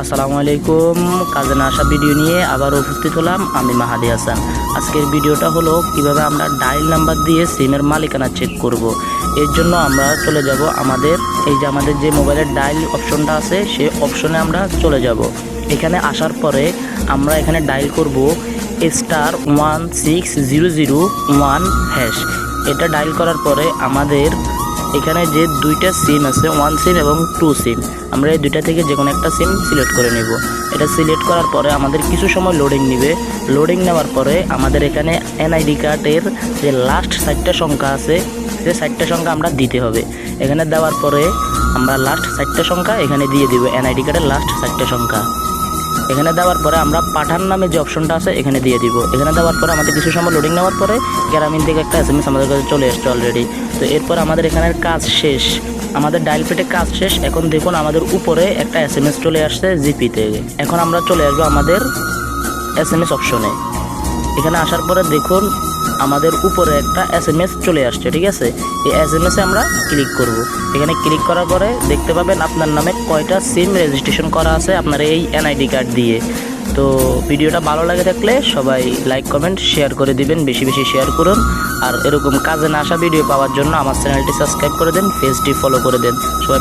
আসসালামু আলাইকুম। কাজে না আসা ভিডিও নিয়ে আবার উপস্থিত হলাম আমি মাহাদি হাসান। আজকের ভিডিওটা হলো কীভাবে আমরা ডায়াল নাম্বার দিয়ে সিমের মালিকানা চেক করব। এর জন্য আমরা চলে যাব আমাদের, এই যে আমাদের যে মোবাইলের ডায়াল অপশনটা আছে, সে অপশনে আমরা চলে যাব। এখানে আসার পরে আমরা এখানে ডায়াল করব star one six zero zero one hash এটা ডায়াল করার পরে আমাদের এখানে যে দুইটা সিম আছে ওয়ান সিম এবং টু সিম আমরা এই দুইটা থেকে যে কোনো একটা সিম সিলেক্ট করে নিব। এটা সিলেক্ট করার পরে আমাদের কিছু সময় লোডিং নেবে। লোডিং নেওয়ার পরে আমাদের এখানে এনআইডি কার্ডের যে লাস্ট সাইটটা সংখ্যা আছে, সে সাইটটা সংখ্যা আমরা দিতে হবে। এখানে দেওয়ার পরে আমরা লাস্ট সাইটটা সংখ্যা এখানে দিয়ে দিব এনআইডি কার্ডের লাস্ট সাইটটা সংখ্যা। এখানে দেওয়ার পরে আমরা পাঠান নামে যে অপশনটা আছে, এখানে দিয়ে দিব। এখানে দেওয়ার পরে আমাদের কিছু সময় লোডিং নেওয়ার পরে গ্রামীণ থেকে একটা এস এম এস আমাদের কাছে চলে এসছে অলরেডি তো এরপর আমাদের এখানের কাজ শেষ। আমাদের ডায়াল পেটে কাজ শেষ। এখন দেখুন আমাদের উপরে একটা এস এম এস চলে আসছে জিপি থেকে এখন আমরা চলে আসব আমাদের এস এম এস অপশনে এখানে আসার পরে দেখুন আমাদের উপরে একটা এস এম এস চলে আসছে, ঠিক আছে? এই এস এম এসে আমরা ক্লিক করব। এখানে ক্লিক করার পরে দেখতে পাবেন আপনার নামে কয়টা সিম রেজিস্ট্রেশন করা আছে আপনার এই এনআইডি কার্ড দিয়ে। তো ভিডিওটা ভালো লাগে থাকলে সবাই লাইক কমেন্ট শেয়ার করে দিবেন, বেশি বেশি শেয়ার করুন। আর এরকম কাজে না আসা ভিডিও পাওয়ার জন্য আমার চ্যানেলটি সাবস্ক্রাইব করে দেন পেজটি ফলো করে দেন। সবাই